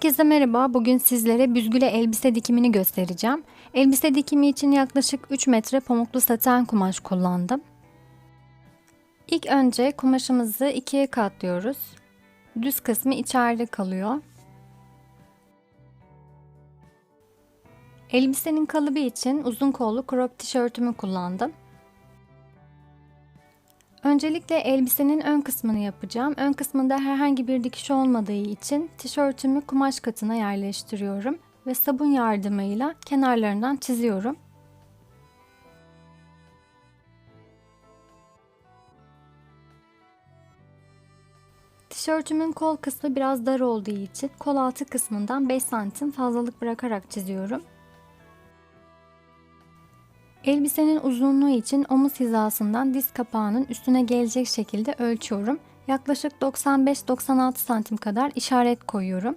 Herkese merhaba. Bugün sizlere büzgüle elbise dikimini göstereceğim. Elbise dikimi için yaklaşık 3 metre pamuklu saten kumaş kullandım. İlk önce kumaşımızı ikiye katlıyoruz. Düz kısmı içeride kalıyor. Elbisenin kalıbı için uzun kollu crop tişörtümü kullandım. Öncelikle elbisenin ön kısmını yapacağım. Ön kısmında herhangi bir dikiş olmadığı için tişörtümü kumaş katına yerleştiriyorum ve sabun yardımıyla kenarlarından çiziyorum. Tişörtümün kol kısmı biraz dar olduğu için kol altı kısmından 5 santim fazlalık bırakarak çiziyorum. Elbisenin uzunluğu için omuz hizasından diz kapağının üstüne gelecek şekilde ölçüyorum. Yaklaşık 95-96 santim kadar işaret koyuyorum.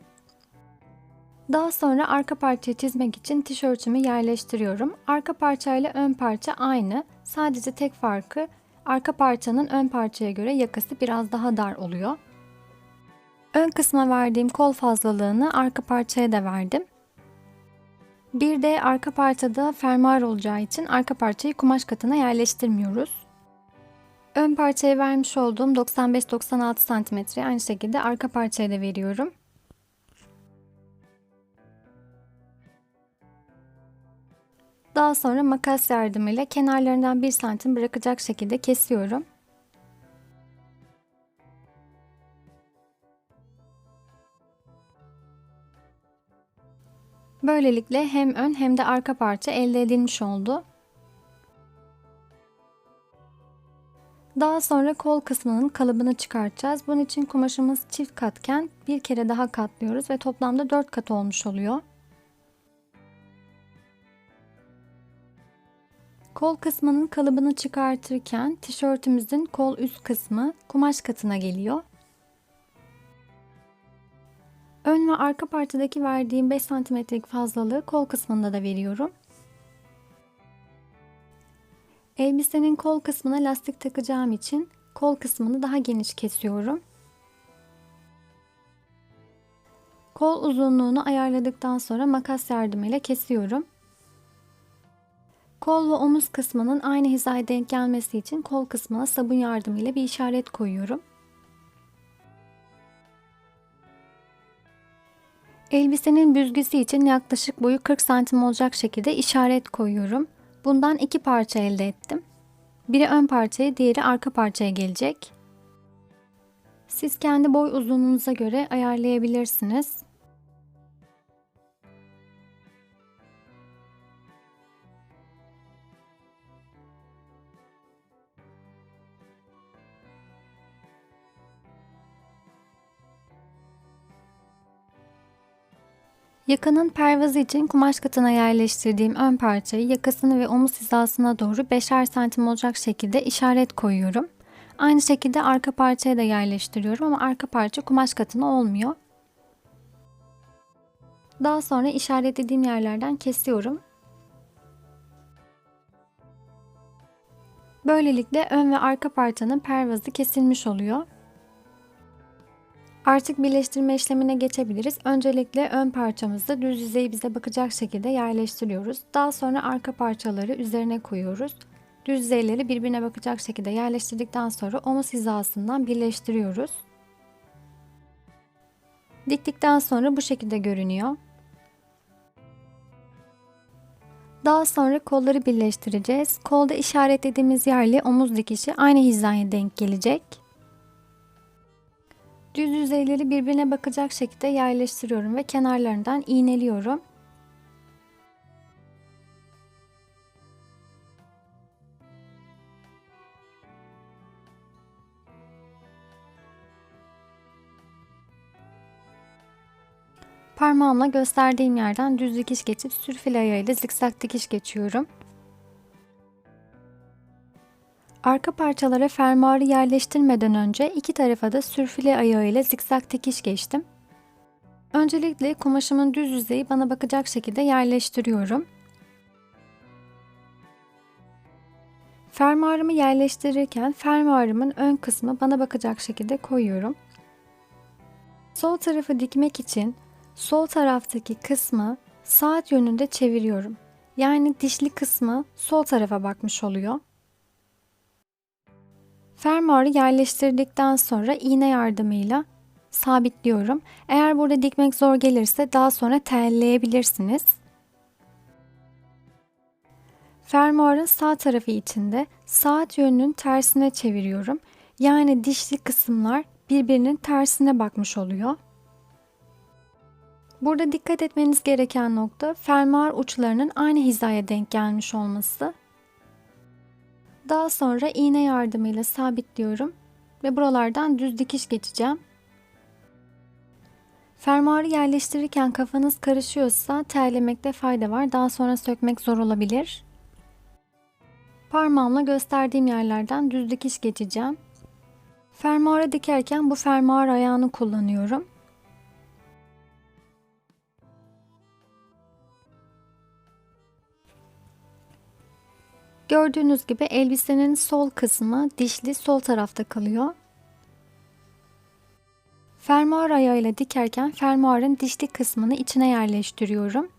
Daha sonra arka parçayı çizmek için tişörtümü yerleştiriyorum. Arka parça ile ön parça aynı. Sadece tek farkı arka parçanın ön parçaya göre yakası biraz daha dar oluyor. Ön kısma verdiğim kol fazlalığını arka parçaya da verdim. Bir de arka parçada fermuar olacağı için arka parçayı kumaş katına yerleştirmiyoruz. Ön parçaya vermiş olduğum 95-96 cm aynı şekilde arka parçaya da veriyorum. Daha sonra makas yardımıyla kenarlarından 1 santim bırakacak şekilde kesiyorum. Böylelikle hem ön hem de arka parça elde edilmiş oldu. Daha sonra kol kısmının kalıbını çıkartacağız. Bunun için kumaşımız çift katken bir kere daha katlıyoruz ve toplamda 4 kat olmuş oluyor. Kol kısmının kalıbını çıkartırken tişörtümüzün kol üst kısmı kumaş katına geliyor. Ön ve arka parçadaki verdiğim 5 santimetrelik fazlalığı kol kısmında da veriyorum. Elbisenin kol kısmına lastik takacağım için kol kısmını daha geniş kesiyorum. Kol uzunluğunu ayarladıktan sonra makas yardımıyla kesiyorum. Kol ve omuz kısmının aynı hizaya denk gelmesi için kol kısmına sabun yardımıyla bir işaret koyuyorum. Elbisenin büzgüsü için yaklaşık boyu 40 santim olacak şekilde işaret koyuyorum. Bundan iki parça elde ettim. Biri ön parçaya, diğeri arka parçaya gelecek. Siz kendi boy uzunluğunuza göre ayarlayabilirsiniz. Yakanın pervazı için kumaş katına yerleştirdiğim ön parçayı yakasını ve omuz hizasına doğru 5'er santim olacak şekilde işaret koyuyorum. Aynı şekilde arka parçaya da yerleştiriyorum ama arka parça kumaş katına olmuyor. Daha sonra işaretlediğim yerlerden kesiyorum. Böylelikle ön ve arka parçanın pervazı kesilmiş oluyor. Artık birleştirme işlemine geçebiliriz. Öncelikle ön parçamızı düz yüzeyi bize bakacak şekilde yerleştiriyoruz. Daha sonra arka parçaları üzerine koyuyoruz. Düz yüzeyleri birbirine bakacak şekilde yerleştirdikten sonra omuz hizasından birleştiriyoruz. Diktikten sonra bu şekilde görünüyor. Daha sonra kolları birleştireceğiz. Kolda işaretlediğimiz yerle omuz dikişi aynı hizaya denk gelecek. Düz yüzeyleri birbirine bakacak şekilde yerleştiriyorum ve kenarlarından iğneliyorum. Parmağımla gösterdiğim yerden düz dikiş geçip sürfil ayağıyla zikzak dikiş geçiyorum. Arka parçalara fermuarı yerleştirmeden önce iki tarafa da sürfile ayağı ile zikzak dikiş geçtim. Öncelikle kumaşımın düz yüzeyi bana bakacak şekilde yerleştiriyorum. Fermuarımı yerleştirirken fermuarımın ön kısmı bana bakacak şekilde koyuyorum. Sol tarafı dikmek için sol taraftaki kısmı saat yönünde çeviriyorum. Yani dişli kısmı sol tarafa bakmış oluyor. Fermuarı yerleştirdikten sonra iğne yardımıyla sabitliyorum. Eğer burada dikmek zor gelirse daha sonra telleyebilirsiniz. Fermuarın sağ tarafı içinde saat yönünün tersine çeviriyorum. Yani dişli kısımlar birbirinin tersine bakmış oluyor. Burada dikkat etmeniz gereken nokta fermuar uçlarının aynı hizaya denk gelmiş olması. Daha sonra iğne yardımıyla sabitliyorum ve buralardan düz dikiş geçeceğim. Fermuarı yerleştirirken kafanız karışıyorsa terlemekte fayda var. Daha sonra sökmek zor olabilir. Parmağımla gösterdiğim yerlerden düz dikiş geçeceğim. Fermuara dikerken bu fermuar ayağını kullanıyorum. Gördüğünüz gibi elbisenin sol kısmı dişli sol tarafta kalıyor. Fermuar ayağıyla dikerken fermuarın dişli kısmını içine yerleştiriyorum.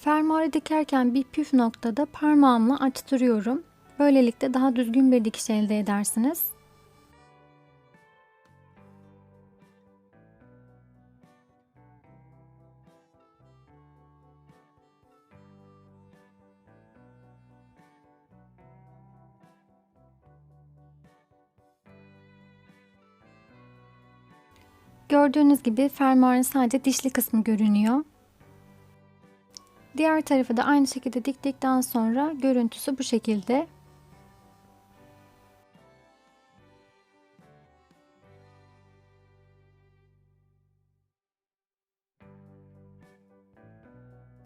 Fermuarı dikerken bir püf noktada parmağımla açtırıyorum. Böylelikle daha düzgün bir dikiş elde edersiniz. Gördüğünüz gibi fermuarın sadece dişli kısmı görünüyor. Diğer tarafı da aynı şekilde diktikten sonra görüntüsü bu şekilde.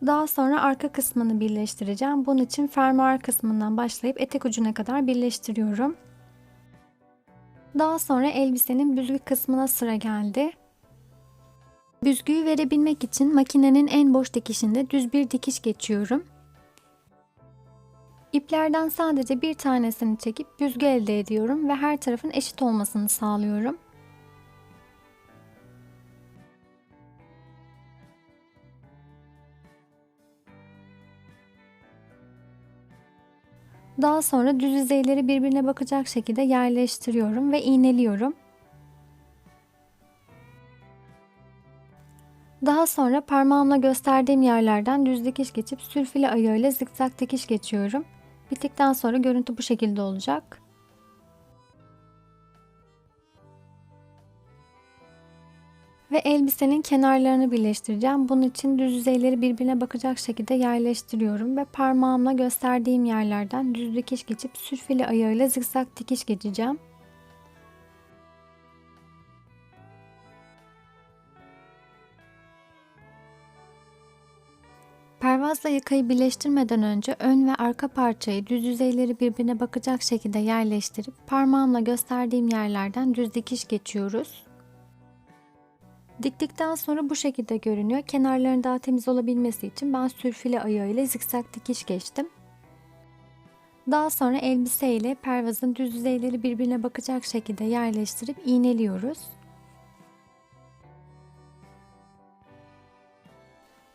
Daha sonra arka kısmını birleştireceğim. Bunun için fermuar kısmından başlayıp etek ucuna kadar birleştiriyorum. Daha sonra elbisenin büzgü kısmına sıra geldi. Büzgüyü verebilmek için makinenin en boş dikişinde düz bir dikiş geçiyorum. İplerden sadece bir tanesini çekip büzgü elde ediyorum ve her tarafın eşit olmasını sağlıyorum. Daha sonra düz yüzeyleri birbirine bakacak şekilde yerleştiriyorum ve iğneliyorum. Daha sonra parmağımla gösterdiğim yerlerden düz dikiş geçip sülfile ayağıyla zikzak dikiş geçiyorum. Bittikten sonra görüntü bu şekilde olacak. Ve elbisenin kenarlarını birleştireceğim. Bunun için düz yüzeyleri birbirine bakacak şekilde yerleştiriyorum ve parmağımla gösterdiğim yerlerden düz dikiş geçip sülfile ayağıyla zikzak dikiş geçeceğim. Pervazla yakayı birleştirmeden önce ön ve arka parçayı düz yüzeyleri birbirine bakacak şekilde yerleştirip parmağımla gösterdiğim yerlerden düz dikiş geçiyoruz. Diktikten sonra bu şekilde görünüyor. Kenarların daha temiz olabilmesi için ben sürfile ayağı ile zikzak dikiş geçtim. Daha sonra elbise ile pervazın düz yüzeyleri birbirine bakacak şekilde yerleştirip iğneliyoruz.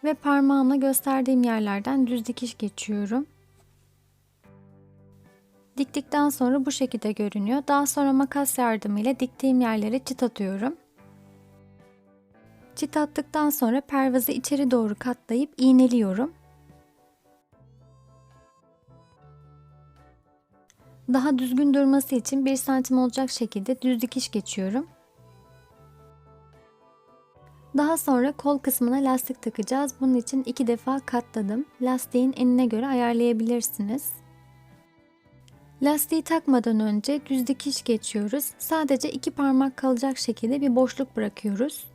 Ve parmağımla gösterdiğim yerlerden düz dikiş geçiyorum. Diktikten sonra bu şekilde görünüyor. Daha sonra makas yardımıyla diktiğim yerlere çıt atıyorum. Çıt attıktan sonra pervazı içeri doğru katlayıp iğneliyorum. Daha düzgün durması için 1 santim olacak şekilde düz dikiş geçiyorum. Daha sonra kol kısmına lastik takacağız. Bunun için iki defa katladım. Lastiğin enine göre ayarlayabilirsiniz. Lastiği takmadan önce düz dikiş geçiyoruz. Sadece iki parmak kalacak şekilde bir boşluk bırakıyoruz.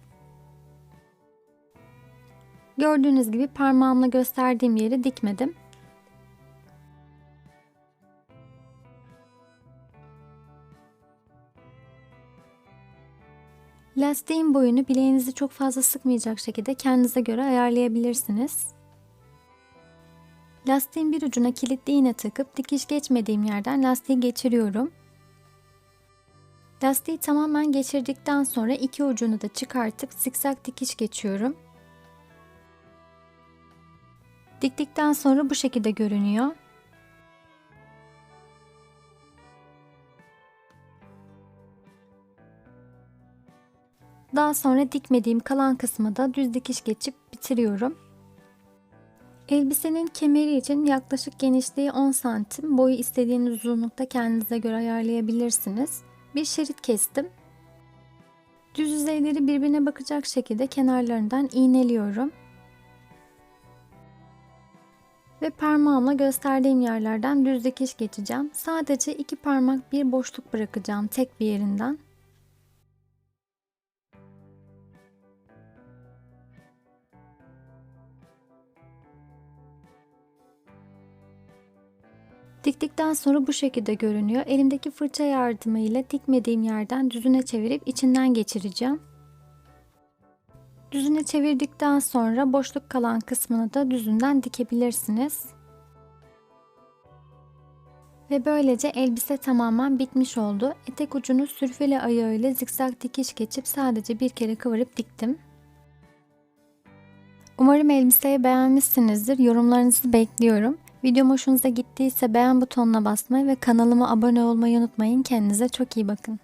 Gördüğünüz gibi parmağımla gösterdiğim yeri dikmedim. Lastiğin boyunu bileğinizi çok fazla sıkmayacak şekilde kendinize göre ayarlayabilirsiniz. Lastiğin bir ucuna kilitli iğne takıp dikiş geçmediğim yerden lastiği geçiriyorum. Lastiği tamamen geçirdikten sonra iki ucunu da çıkartıp zikzak dikiş geçiyorum. Diktikten sonra bu şekilde görünüyor. Daha sonra dikmediğim kalan kısmı da düz dikiş geçip bitiriyorum. Elbisenin kemeri için yaklaşık genişliği 10 santim, boyu istediğiniz uzunlukta kendinize göre ayarlayabilirsiniz. Bir şerit kestim. Düz yüzeyleri birbirine bakacak şekilde kenarlarından iğneliyorum. Ve parmağımla gösterdiğim yerlerden düz dikiş geçeceğim. Sadece iki parmak bir boşluk bırakacağım tek bir yerinden. Diktikten sonra bu şekilde görünüyor. Elimdeki fırça yardımıyla dikmediğim yerden düzüne çevirip içinden geçireceğim. Düzüne çevirdikten sonra boşluk kalan kısmını da düzünden dikebilirsiniz. Ve böylece elbise tamamen bitmiş oldu. Etek ucunu sürfeli ayağıyla zikzak dikiş geçip sadece bir kere kıvırıp diktim. Umarım elbiseyi beğenmişsinizdir. Yorumlarınızı bekliyorum. Videom hoşunuza gittiyse beğen butonuna basmayı ve kanalıma abone olmayı unutmayın. Kendinize çok iyi bakın.